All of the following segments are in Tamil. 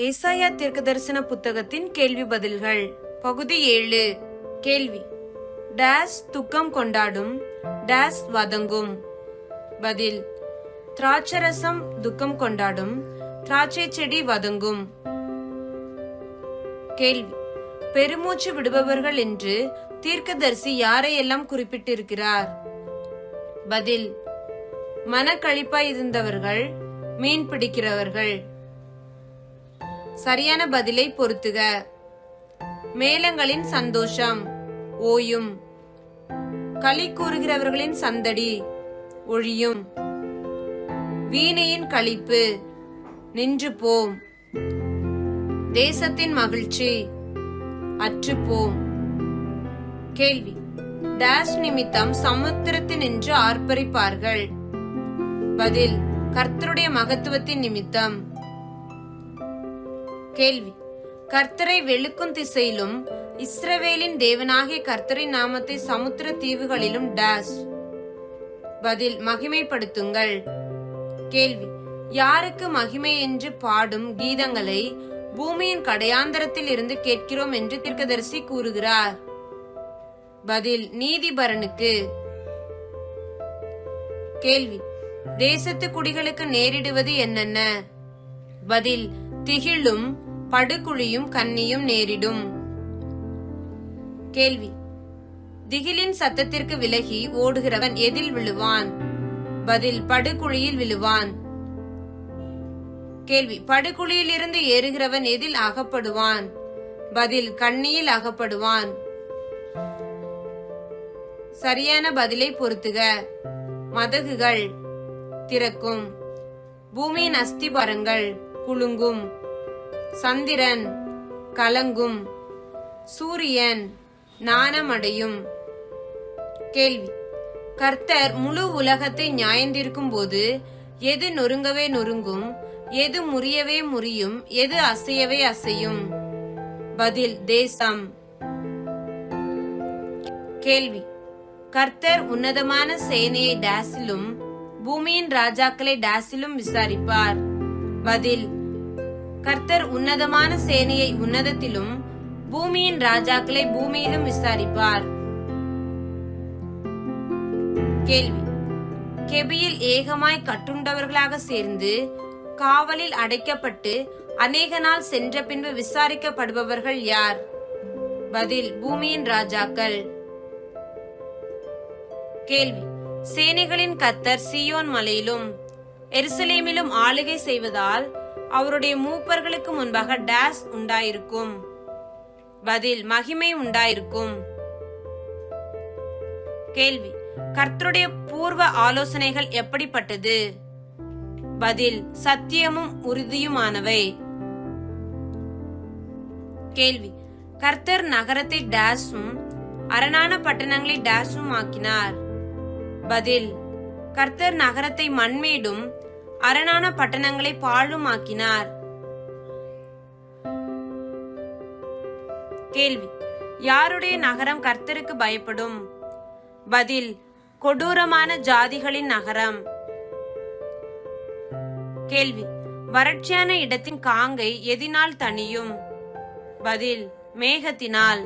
ஏசாயா தீர்க்கதரிசன புத்தகத்தின் கேள்வி பதில்கள். பகுதி ஏழு. கேள்வி. டேஸ் துக்கம் கொண்டாடும் டேஸ் வதங்கும். பதில். திராட்சரசம் துக்கம் கொண்டாடும் திராட்சை செடி வதங்கும். கேள்வி. பெருமூச்சு விடுபவர்கள் என்று தீர்க்கதரிசி யாரையெல்லாம் குறிப்பிட்டிருக்கிறார்? பதில். மனக்கழிப்பாய் இருந்தவர்கள் மீன் பிடிக்கிறவர்கள். சரியான பதிலை பொருத்துக. மேளங்களின் சந்தோஷம் ஓயும். களி கூறுகிறவர்களின் சந்தடி ஒழியும். வீணையின் களிப்பு நின்று போம். தேசத்தின் மகிழ்ச்சி அற்றுப்போம் கேள்வி. டேஷ் நிமித்தம் சமுத்திரத்தில் நின்று ஆர்ப்பரிப்பார்கள். பதில். கர்த்தருடைய மகத்துவத்தின் நிமித்தம். கேள்வி. கர்த்தரை வெளுக்கும் திசையிலும் இஸ்ரவேலின் தேவனாகிய கர்த்தரின் நாமத்தை சமுத்திர தீவுகளிலும் டேஷ் பதில் மகிமைப்படுத்துங்கள். கேள்வி. யாருக்கு மகிமை என்று பாடும் கீதங்களை பூமியின் கடையாந்தரத்தில் இருந்து கேட்கிறோம் என்று தீர்க்கதரிசி கூறுகிறார். பதில் நீதிபரனுக்கு. கேள்வி. தேசத்து குடிகளுக்கு நேரிடுவது என்னென்ன? பதில் திகிலும் படுகுழியும் கன்னியும் நேரிடும். கேள்வி. திகிலின் சத்தத்திற்கு விலகி ஓடுகிறவன் எதில் விழுவான்? பதில் படுகுழியில் விழுவான். கேள்வி. படுகுழியில் இருந்து ஏறுகிறவன் எதில் அகப்படுவான்? பதில் கண்ணியில் அகப்படுவான். சரியான பதிலை பொருத்துக. மதகுகள். திறக்கும். பூமியின் அஸ்திபாரங்கள். குலுங்கும். சந்திரன் கலங்கும். சூரியன் நாணமடையும் கேள்வி. கர்த்தர் முழு உலகத்தை நியாயந்திருக்கும் போது எது நொறுங்கவே நொறுங்கும் எது முறியவே முறியும் எது அசையவே அசையும்? பதில் தேசம். கேள்வி. கர்த்தர் உன்னதமான சேனையை டேஸிலும் பூமியின் ராஜாக்களை டேஸிலும் விசாரிப்பார். பதில் கர்த்தர் உன்னதமான சேனையை உன்னதத்திலும் பூமியின் ராஜாக்களை பூமியிலும் விசாரிப்பார். கேள்வி. கெபியில் ஏகமாய் கட்டுண்டவர்களாக சேர்ந்து காவலில் அடைக்கப்பட்டு அநேக நாள் சென்ற பின்பு விசாரிக்கப்படுபவர்கள் யார்? பதில் பூமியின் ராஜாக்கள். கேள்வி. சேனைகளின் கத்தர் சியோன் மலையிலும் எருசலேமிலும் ஆளுகை செய்வதால் அவருடைய மூப்பர்களுக்கு முன்பாக டேஸ் உண்டாயிருக்கும். பதில் மகிமை உண்டாயிருக்கும். கேள்வி கர்த்தருடைய பூர்வ ஆலோசனைகள் எப்படிப்பட்டது? பதில் சத்தியமும் உறுதியுமானவை. கேள்வி கர்த்தர் நகரத்தை டேஸும் அரணான பட்டணங்களை டேஸும் ஆக்கினார். பதில் கர்த்தர் நகரத்தை மண்மேடும் அரணான பட்டணங்களை பாழுமாக்கினார். கேள்வி. யாருடைய நகரம் கர்த்தருக்கு பயப்படும்? பதில். கொடூரமான ஜாதிகளின் நகரம். கேள்வி. வறட்சியான இடத்தின் காங்கை எதினால் தணியும்? பதில். மேகத்தினால்.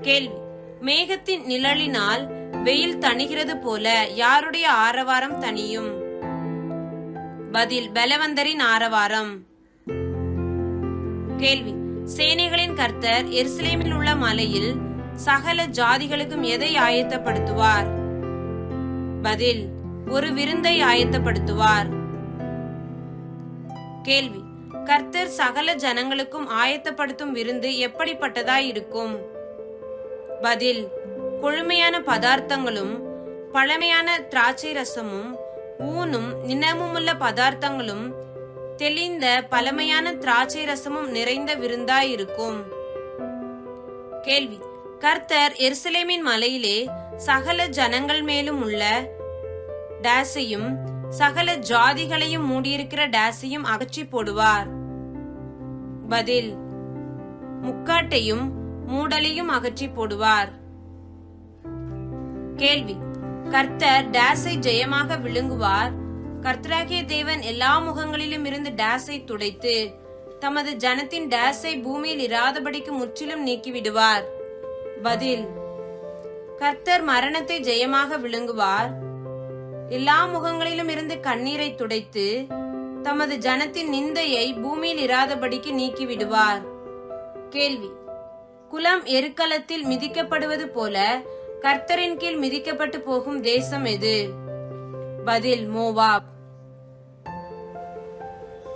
கேள்வி. மேகத்தின் நிழலினால் வெயில் தணிகிறது போல யாருடைய ஆரவாரம் தணியும்? பதில் பலவந்தரின் ஆரவாரம். கேள்வி. சேனைகளின் கர்த்தர் எருசலேமில் உள்ள மலையில் சகல ஜாதிகளுக்கும் எதை ஆயத்தப்படுத்துவார்? பதில். ஒரு விருந்தை ஆயத்தப்படுத்துவார். கேள்வி. கர்த்தர் சகல ஜனங்களுக்கும் ஆயத்தப்படுத்தும் விருந்து எப்படிப்பட்டதாய் இருக்கும்? பதில். கொழுமையான பதார்த்தங்களும் பழமையான திராட்சை ரசமும் ஊனும் நினமுமுள்ள பதார்த்தங்களும் தெளிந்த பழமையான திராட்சை ரசமும் நிறைந்த விருந்தாயிருக்கும். கேள்வி. கர்த்தர் எருசலேமின் மலையிலே சகல ஜனங்கள் மேலும் உள்ள டேஸையும் சகல ஜாதிகளையும் மூடியிருக்கிற டேஸையும் அகற்றி போடுவார். பதில். முக்காட்டையும் மூடலையும் அகற்றி போடுவார். கேள்வி. கர்த்தர் டேஸை ஜெயமாக விழுங்குவார். கர்த்தராகிய தேவன் எல்லா முகங்களிலும் இருந்து டேஸை துடைத்து தமது ஜனத்தின் டேஸை பூமியில் இராதபடிக்கு முற்றிலும் நீக்கிவிடுவார். பதில் கர்த்தர் மரணத்தை ஜெயமாக விழுங்குவார். எல்லா முகங்களிலும் இருந்து கண்ணீரை துடைத்து தமது ஜனத்தின் நிந்தையை பூமியில் இராதபடிக்கு நீக்கிவிடுவார். கேள்வி குலம் எருக்களத்தில் மிதிக்கப்படுவது போல கர்த்தரின் கீழ் மிதிக்கப்பட்டு போகும் தேசம் எது? பதில் மோவாப்.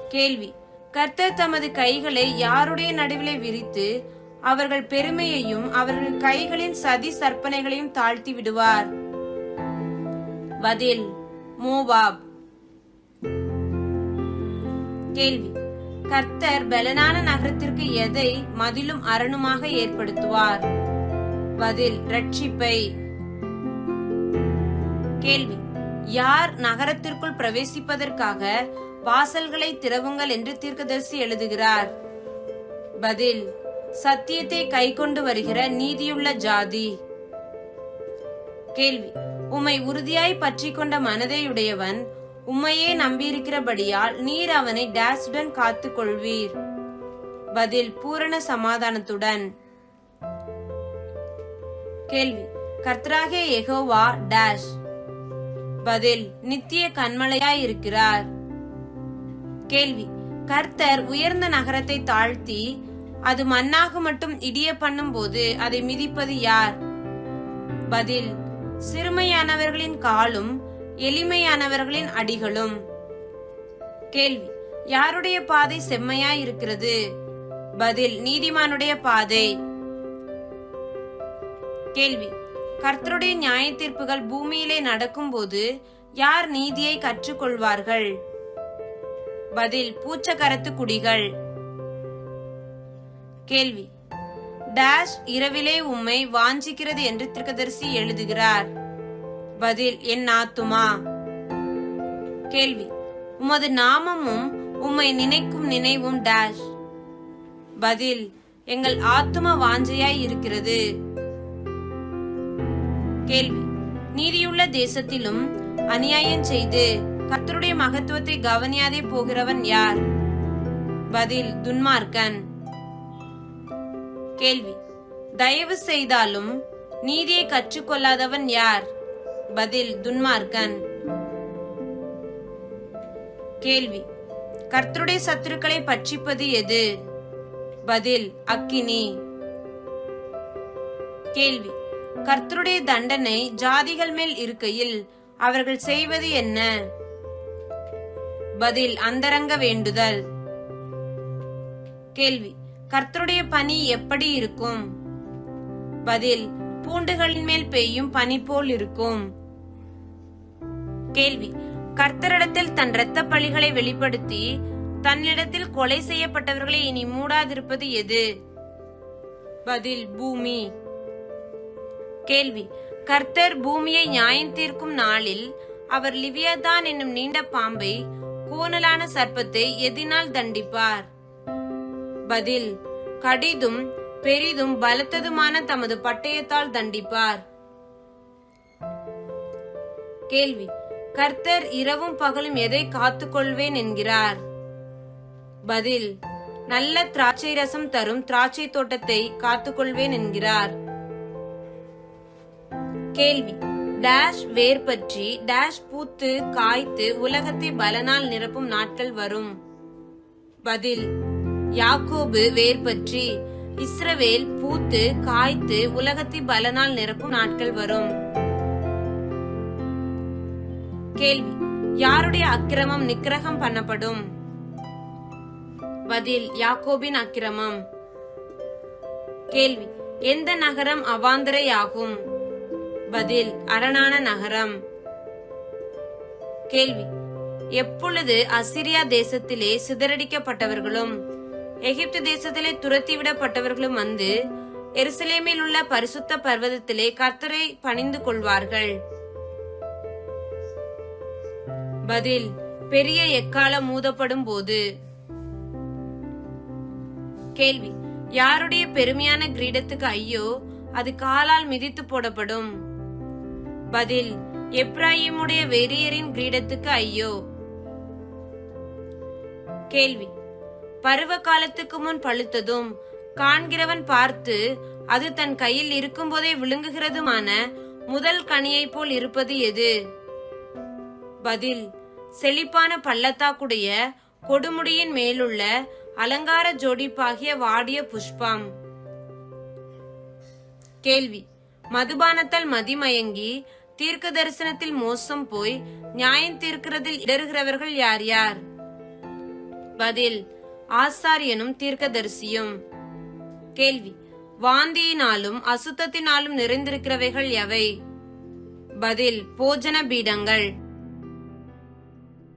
கேள்வி. கர்த்தர் தமது கைகளை யாருடைய நடுவிலே விரித்து அவர்கள் பெருமையையும் அவர்கள் கைகளின் சதி சற்பனைகளையும் தாழ்த்தி விடுவார். பதில் மோவாப். கேள்வி. கர்த்தர் பலனான நகரத்திற்கு எதை மதிலும் அரணுமாக ஏற்படுத்துவார்? பதில் ரட்சிப்பை. கேள்வி. யார் நகரத்திற்குள் பிரவேசிப்பதற்காக வாசல்களை திறவுங்கள் என்று தீர்க்கதரிசி எழுதுகிறார்? பதில் சத்தியத்தை கைக்கொண்டு வருகிற நீதியுள்ள ஜாதி. கேள்வி. உம்மை உறுதியாய் பற்றி கொண்ட மனதையுடையவன் உம்மையே நம்பியிருக்கிறபடியால் நீர் அவனை டேஸுடன் காத்துக் கொள்வீர் பதில் பூரண சமாதானத்துடன். கேள்வி. கர்த்தராகிய எகோவா டேஷ் பதில் நித்திய கண்மலையாய் இருக்கிறார் கேள்வி கர்த்தர் உயர்ந்த நகரத்தை தாழ்த்தி அது மண்ணாக மட்டும் இடிய பண்ணும் போது அதை மிதிப்பது யார்? பதில் சிறுமையானவர்களின் காலும் எளிமையானவர்களின் அடிகளும். கேள்வி யாருடைய பாதை செம்மையாய் இருக்கிறது பதில் நீதிமானுடைய பாதை. கேள்வி. கர்த்தருடைய நியாய தீர்ப்புகள் பூமியிலே நடக்கும்போது யார் நீதியை கற்றுக்கொள்வார்கள்? பதில் பூச்சக்கரத்து குடிகள். கேள்வி. டேஷ் இரவிலே உம்மை வாஞ்சிக்கிறது என்று திருக்கதரிசி எழுதுகிறார். பதில் என் ஆத்துமா. கேள்வி. உமது நாமமும் உம்மை நினைக்கும் நினைவும் டேஷ். பதில் எங்கள் ஆத்தும வாஞ்சையாய் இருக்கிறது. கேள்வி. நீதியுள்ள தேசத்திலும் அநியாயம் செய்து கர்த்தருடைய மகத்துவத்தை கவனியாதே போகிறவன் யார்? பதில் துன்மார்க்கன். கேள்வி. தயவு செய்தாலும் நீதியை கற்றுக்கொள்ளாதவன் யார்? பதில் துன்மார்க்கன். கேள்வி. கர்த்தருடைய சத்துருக்களை பட்சிப்பது எது? பதில் அக்கினி. கேள்வி. கர்த்தருடைய தண்டனை ஜாதிகள் மேல் இருக்கையில் அவர்கள் செய்வது என்ன? பதில் அந்தரங்க வேண்டுதல். கேள்வி கர்த்தருடைய பனி எப்படி இருக்கும்? பதில் பூண்டுகளின் மேல் பெய்யும் பனி போல் இருக்கும். கேள்வி கர்த்தரிடத்தில் தன் இரத்த பழிகளை வெளிப்படுத்தி தன்னிடத்தில் கொலை செய்யப்பட்டவர்களை இனி மூடாதிருப்பது எது? பதில் பூமி. கேள்வி. கர்த்தர் பூமியை நியாயம் தீர்க்கும் நாளில் அவர் லிவியதான் என்னும் நீண்ட பாம்பை கோணலான சர்ப்பத்தை எதினால் தண்டிப்பார். பதில் கடிதும் பெரிதும் பலத்ததுமான தமது பட்டயத்தால் தண்டிப்பார். கேள்வி கர்த்தர் இரவும் பகலும் எதை காத்துக்கொள்வேன் என்கிறார்? பதில் நல்ல திராட்சை ரசம் தரும் திராட்சை தோட்டத்தை காத்துக்கொள்வேன் என்கிறார். கேள்வி. டேஷ் வேர் பற்றி டேஷ் பூத்து காய்த்து உலகத்தை பலனால் நிரப்பும் நாட்கள் வரும். பதில் யாக்கோபு வேர் பற்றி இஸ்ரவேல் பூத்து காய்த்து உலகத்தை பலனால் நிரப்பும் நாட்கள் வரும். கேள்வி யாருடைய அக்கிரமம் நிக்கிரகம் பண்ணப்படும்? பதில் யாக்கோபின் அக்கிரமம். கேள்வி எந்த நகரம் அவாந்தரையாகும்? பதில் அரணான நகரம். கேள்வி. எப்பொழுது அசிரியா தேசத்திலே சிதறடிக்கப்பட்டவர்களும் எகிப்து தேசத்திலே துரத்திவிடப்பட்டவர்களும் வந்து எருசலேமில் உள்ள பரிசுத்த பர்வதத்திலே கர்த்தரை பணிந்து கொள்வார்கள்? பதில் பெரிய எக்காலம் மூதப்படும் போது கேள்வி யாருடைய பெருமையான கிரீடத்துக்கு ஐயோ அது காலால் மிதித்து போடப்படும்? பதில் எப்ராயிமுடைய வெறியரின் கிரீடத்துக்கு ஐயோ. கேள்வி. பருவ காலத்துக்கு முன் பழுத்ததும் காண்கிறவன் பார்த்து அது தன் கையில் இருக்கும்போதே விழுங்குகிறதுமான முதல் கனியைப் போல் இருப்பது எது? பதில் செழிப்பான பள்ளத்தாக்குடைய கொடுமுடியின் மேலுள்ள அலங்கார ஜோடிப்பாகிய வாடிய புஷ்பம். கேள்வி. மதுபானத்தால் மதிமயங்கி தீர்க்க தரிசனத்தில் மோசம் போய் நியாயம் தீர்க்கிறதில் இடறுகிறவர்கள் யார் யார்? பதில் ஆசாரியனும் தீர்க்கதரிசியும். கேள்வி வாந்தியினாலும் அசுத்தத்தினாலும் நிறைந்திருக்கிறவைகள் எவை? பதில் போஜன பீடங்கள்.